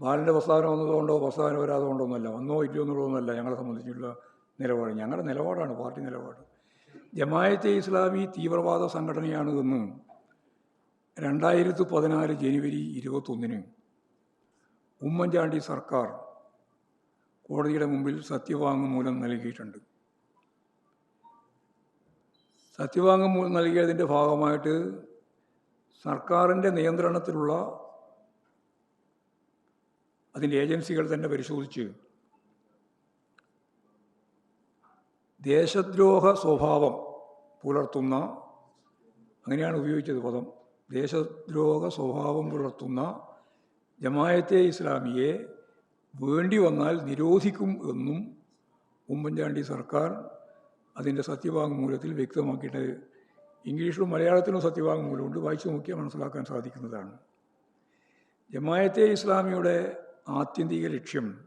ബാലന്റെ പ്രസ്താവന വന്നതുകൊണ്ടോ പ്രസ്താവന വരാതെ കൊണ്ടൊന്നുമല്ല വന്നോ ഇല്ലയോ എന്നുള്ളതൊന്നുമല്ല ഞങ്ങളെ സംബന്ധിച്ചുള്ള നിലപാട്. ഞങ്ങളുടെ നിലപാടാണ് പാർട്ടി നിലപാട്. ജമായത്തെ ഇസ്ലാമി തീവ്രവാദ സംഘടനയാണ് എന്ന് രണ്ടായിരത്തി പതിനാല് ജനുവരി ഇരുപത്തൊന്നിന് ഉമ്മൻചാണ്ടി സർക്കാർ കോടതിയുടെ മുമ്പിൽ സത്യവാങ്മൂലം നൽകിയിട്ടുണ്ട്. സത്യവാങ്മൂലം നൽകിയതിന്റെ ഭാഗമായിട്ട് സർക്കാരിന്റെ നിയന്ത്രണത്തിലുള്ള അതിന്റെ ഏജൻസികൾ തന്നെ പരിശോധിച്ച് ദേശദ്രോഹ സ്വഭാവം പുലർത്തുന്ന അങ്ങനെയാണ് ഉപയോഗിച്ചത് പദം ദേശദ്രോഹ സ്വഭാവം പുലർത്തുന്ന ജമായത്തെ ഇസ്ലാമിയെ വേണ്ടി വന്നാൽ നിരോധിക്കും എന്നും ഉമ്മൻചാണ്ടി സർക്കാർ അതിന്റെ സത്യവാങ്മൂലത്തിൽ വ്യക്തമാക്കിയിട്ട് ഇംഗ്ലീഷിലും മലയാളത്തിലും സത്യവാങ്മൂലമുണ്ട്. വായിച്ചു നോക്കിയാൽ മനസ്സിലാക്കാൻ സാധിക്കുന്നതാണ്. ജമായത്തെ ഇസ്ലാമിയുടെ ആത്യന്തിക ലക്ഷ്യം.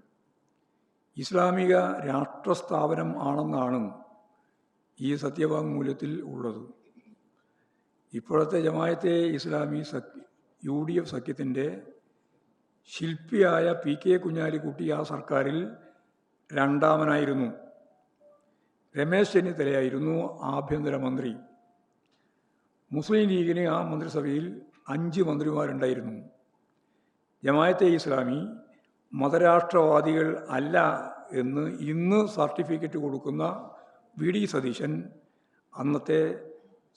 ഇസ്ലാമിക രാഷ്ട്രസ്ഥാപനം ആണെന്നാണ് ഈ സത്യവാങ്മൂലത്തിൽ ഉള്ളത്. ഇപ്പോഴത്തെ ജമായത്തെ ഇസ്ലാമി സഖ്യ യു ഡി എഫ് സഖ്യത്തിന്റെ ശില്പിയായ പി കെ കുഞ്ഞാലിക്കുട്ടി ആ സർക്കാരിൽ രണ്ടാമനായിരുന്നു. രമേശ് ചെന്നിത്തലയായിരുന്നു ആഭ്യന്തരമന്ത്രി മുസ്ലിം ലീഗിന് ആ മന്ത്രിസഭയിൽ അഞ്ച് മന്ത്രിമാരുണ്ടായിരുന്നു. ജമായത്തെ ഇസ്ലാമി മതരാഷ്ട്രവാദികൾ അല്ല എന്ന് ഇന്ന് സർട്ടിഫിക്കറ്റ് കൊടുക്കുന്ന വി ഡി സതീശൻ അന്നത്തെ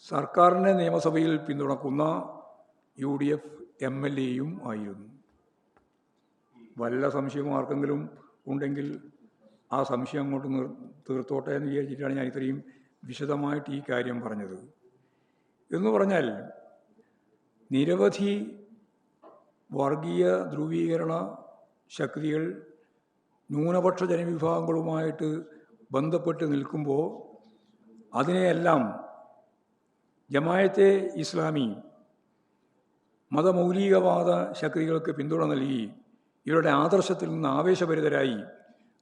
സർക്കാരിനെ നിയമസഭയിൽ പിന്തുണക്കുന്ന U D F M L എയും ആയിരുന്നു. വല്ല സംശയം ആർക്കെങ്കിലും ഉണ്ടെങ്കിൽ ആ സംശയം അങ്ങോട്ട് നിർ തീർത്തോട്ടെ എന്ന് വിചാരിച്ചിട്ടാണ് ഞാൻ ഇത്രയും വിശദമായിട്ട് ഈ കാര്യം പറഞ്ഞത്. എന്ന് പറഞ്ഞാൽ നിരവധി വർഗീയ ധ്രുവീകരണ ശക്തികൾ ന്യൂനപക്ഷ ജനവിഭാഗങ്ങളുമായിട്ട് ബന്ധപ്പെട്ട് നിൽക്കുമ്പോൾ അതിനെയെല്ലാം ജമായത്തെ ഇസ്ലാമി മതമൗലികവാദ ശക്തികൾക്ക് പിന്തുണ നൽകി ഇവരുടെ ആദർശത്തിൽ നിന്ന് ആവേശഭരിതരായി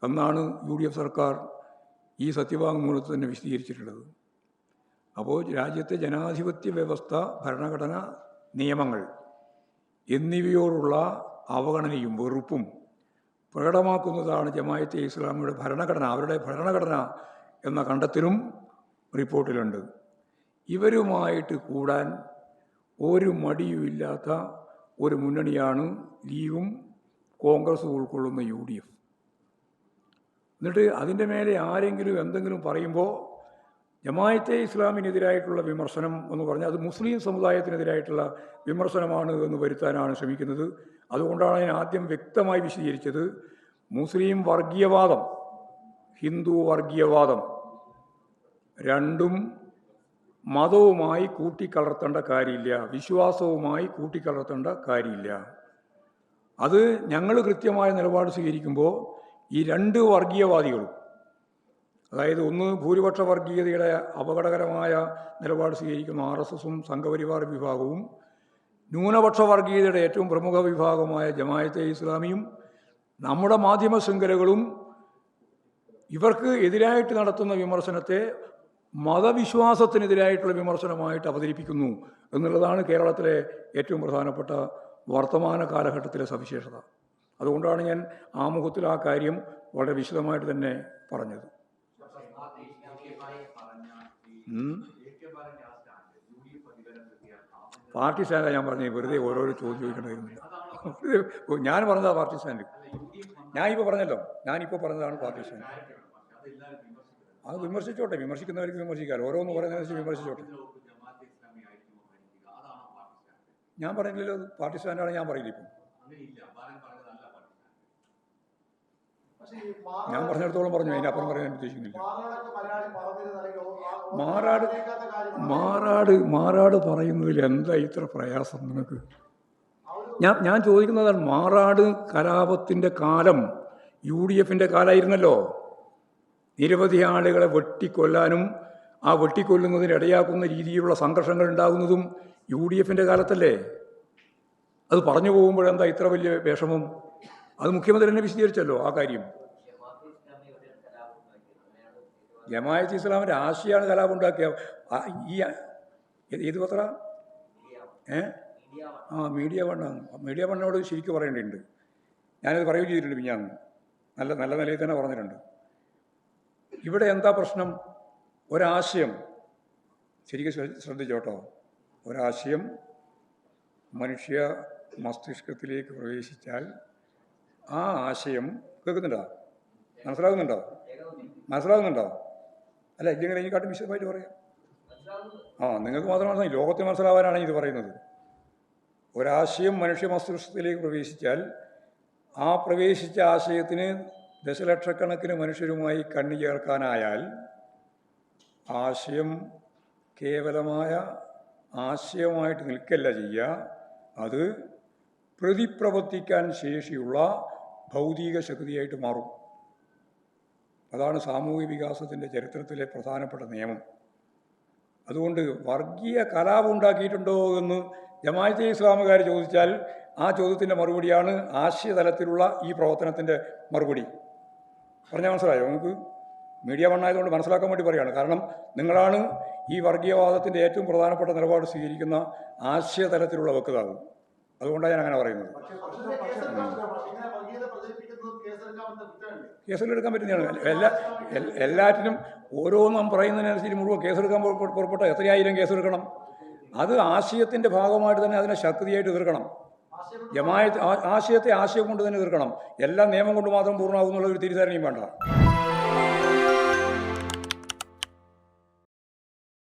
എന്നാണ് യു ഡി എഫ് സർക്കാർ ഈ സത്യവാങ്മൂലത്ത് തന്നെ വിശദീകരിച്ചിട്ടുള്ളത്. അപ്പോൾ രാജ്യത്തെ ജനാധിപത്യ വ്യവസ്ഥ ഭരണഘടന നിയമങ്ങൾ എന്നിവയോടുള്ള അവഗണനയും വെറുപ്പും പ്രകടമാക്കുന്നതാണ് ജമായത്തെ ഇസ്ലാമിയുടെ ഭരണഘടന അവരുടെ ഭരണഘടന എന്ന കണ്ടെത്തലും റിപ്പോർട്ടിലുണ്ട്. ഇവരുമായിട്ട് കൂടാൻ ഒരു മടിയുമില്ലാത്ത ഒരു മുന്നണിയാണ് ലീവും കോൺഗ്രസ് ഉൾക്കൊള്ളുന്ന യു ഡി എഫ്. എന്നിട്ട് അതിന്റെ മേലെ ആരെങ്കിലും എന്തെങ്കിലും പറയുമ്പോൾ ജമായത്തെ ഇസ്ലാമിനെതിരായിട്ടുള്ള വിമർശനം എന്ന് പറഞ്ഞാൽ അത് മുസ്ലിം സമുദായത്തിനെതിരായിട്ടുള്ള വിമർശനമാണ് എന്ന് വരുത്താനാണ് ശ്രമിക്കുന്നത്. അതുകൊണ്ടാണ് ഞാൻ ആദ്യം വ്യക്തമായി വിശദീകരിച്ചത്. മുസ്ലിം വർഗീയവാദം ഹിന്ദു വർഗീയവാദം രണ്ടും മതവുമായി കൂട്ടിക്കലർത്തേണ്ട കാര്യമില്ല. വിശ്വാസവുമായി കൂട്ടിക്കലർത്തേണ്ട കാര്യമില്ല. അത് ഞങ്ങൾ കൃത്യമായ നിലപാട് സ്വീകരിക്കുമ്പോൾ ഈ രണ്ട് വർഗീയവാദികളും അതായത് ഒന്ന് ഭൂരിപക്ഷ വർഗീയതയുടെ അപകടകരമായ നിലപാട് സ്വീകരിക്കുന്ന ആർ എസ് എസും സംഘപരിവാർ വിഭാഗവും ന്യൂനപക്ഷ വർഗീയതയുടെ ഏറ്റവും പ്രമുഖ വിഭാഗമായ ജമായത്തെ ഇസ്ലാമിയും നമ്മുടെ മാധ്യമ ശൃംഖലകളും ഇവർക്ക് എതിരായിട്ട് നടത്തുന്ന വിമർശനത്തെ മതവിശ്വാസത്തിനെതിരായിട്ടുള്ള വിമർശനമായിട്ട് അവതരിപ്പിക്കുന്നു എന്നുള്ളതാണ് കേരളത്തിലെ ഏറ്റവും പ്രധാനപ്പെട്ട വർത്തമാന കാലഘട്ടത്തിലെ സവിശേഷത അതുകൊണ്ടാണ് ഞാൻ ആമുഖത്തിൽ ആ കാര്യം വളരെ വിശദമായിട്ട് തന്നെ പറഞ്ഞത്. പാർട്ടി സ്റ്റാൻഡ് ഞാൻ പറഞ്ഞു വെറുതെ ഓരോരോ ചോദ്യം ചോദിക്കണമായിരുന്നില്ല ഞാൻ പറഞ്ഞതാണ് പാർട്ടി സ്റ്റാൻഡ്. ഞാൻ ഇപ്പോൾ പറഞ്ഞല്ലോ ഞാനിപ്പോൾ പറഞ്ഞതാണ് പാർട്ടി സ്റ്റാൻഡ്. അത് വിമർശിച്ചോട്ടെ വിമർശിക്കുന്നവർക്ക് വിമർശിക്കാം ഓരോന്ന് പറയുന്നതിനനുസരിച്ച് വിമർശിച്ചോട്ടെ. ഞാൻ പറഞ്ഞില്ലല്ലോ പാർട്ടി സ്റ്റാൻഡാണ് ഞാൻ പറയില്ല ഇപ്പം. ഞാൻ പറഞ്ഞിടത്തോളം പറഞ്ഞു അതിനപ്പുറം പറയാൻ ഉദ്ദേശിക്കുന്നില്ല. മാറാട് മാറാട് മാറാട് പറയുന്നതിൽ എന്താ ഇത്ര പ്രയാസം നിങ്ങൾക്ക് ഞാൻ ഞാൻ ചോദിക്കുന്നതാണ് മാറാട് കലാപത്തിന്റെ കാലം യു ഡി എഫിന്റെ കാലമായിരുന്നല്ലോ. നിരവധി ആളുകളെ വെട്ടിക്കൊല്ലാനും ആ വെട്ടിക്കൊല്ലുന്നതിന് ഇടയാക്കുന്ന രീതിയിലുള്ള സംഘർഷങ്ങൾ ഉണ്ടാകുന്നതും യു ഡി എഫിന്റെ കാലത്തല്ലേ? അത് പറഞ്ഞു പോകുമ്പോഴെന്താ ഇത്ര വലിയ വിഷമം? അത് മുഖ്യമന്ത്രി തന്നെ വിശദീകരിച്ചല്ലോ ആ കാര്യം. ജമായത്ത് ഇസ്ലാമിന്റെ ആശയാണ് കലാപം ഉണ്ടാക്കിയ ആ, ഈ ഏത് പത്ര? ഏ? ആ മീഡിയ വണ്ണാണ് മീഡിയ വണ്ണോട് ശരിക്കും പറയേണ്ടിയിട്ടുണ്ട് ഞാനത് പറയുകയും ചെയ്തിട്ടുണ്ട് പിന്നെ നല്ല നല്ല നിലയിൽ തന്നെ പറഞ്ഞിട്ടുണ്ട്. ഇവിടെ എന്താ പ്രശ്നം? ഒരാശയം. ശരിക്കും ശ്ര- ശ്രദ്ധിച്ചോട്ടോ ഒരാശയം മനുഷ്യ മസ്തിഷ്കത്തിലേക്ക് പ്രവേശിച്ചാൽ ആ ആശയം കേൾക്കുന്നുണ്ടോ? മനസ്സിലാകുന്നുണ്ടോ? മനസ്സിലാകുന്നുണ്ടോ? അല്ല ഇല്ലെങ്കിൽ ഇതിനെക്കാട്ടും വിശദമായിട്ട് പറയാം? ആ നിങ്ങൾക്ക് മാത്രം മനസ്സിലായി ലോകത്തിന് മനസ്സിലാവാനാണ് ഇത് പറയുന്നത്. ഒരാശയം മനുഷ്യ മസ്തിഷ്കത്തിലേക്ക് പ്രവേശിച്ചാൽ ആ പ്രവേശിച്ച ആശയത്തിന് ദശലക്ഷക്കണക്കിന് മനുഷ്യരുമായി കണ്ണു ചേർക്കാനായാൽ ആശയം കേവലമായ ആശയമായിട്ട് നിൽക്കല്ല ചെയ്യുക അത് പ്രതിപ്രവർത്തിക്കാൻ ശേഷിയുള്ള ഭൗതിക ശക്തിയായിട്ട് മാറും. അതാണ് സാമൂഹിക വികാസത്തിന്റെ ചരിത്രത്തിലെ പ്രധാനപ്പെട്ട നിയമം. അതുകൊണ്ട് വർഗീയ കലാപം ഉണ്ടാക്കിയിട്ടുണ്ടോ എന്ന് ജമാഅത്തെ ഇസ്ലാമുകാർ ചോദിച്ചാൽ ആ ചോദ്യത്തിന്റെ മറുപടിയാണ് ആശയതലത്തിലുള്ള ഈ പ്രവർത്തനത്തിന്റെ മറുപടി. പറഞ്ഞാൽ മനസ്സിലായോ? നിങ്ങൾക്ക് മീഡിയ മണ്ണായതുകൊണ്ട് മനസ്സിലാക്കാൻ വേണ്ടി പറയുകയാണ് കാരണം നിങ്ങളാണ് ഈ വർഗീയവാദത്തിന്റെ ഏറ്റവും പ്രധാനപ്പെട്ട നിലപാട് സ്വീകരിക്കുന്ന ആശയതലത്തിലുള്ള വക്താവ്. അതുകൊണ്ടാണ് ഞാൻ അങ്ങനെ പറയുന്നത്. കേസിലെടുക്കാൻ പറ്റുന്നതാണ്. എല്ലാ എല്ലാറ്റിനും ഓരോന്നും പറയുന്നതിനനുസരിച്ച് മുഴുവൻ കേസെടുക്കാൻ പുറ- പുറപ്പെട്ട എത്രയായിരം കേസെടുക്കണം അത് ആശയത്തിന്റെ ഭാഗമായിട്ട് തന്നെ അതിനെ ശക്തിയായിട്ട് തീർക്കണം ജമായത്ത് ആശയത്തെ ആശയം കൊണ്ട് തന്നെ തീർക്കണം എല്ലാ നിയമം കൊണ്ട് മാത്രം പൂർണമാകുന്നുള്ള ഒരു തിരിച്ചറിയും വേണ്ട.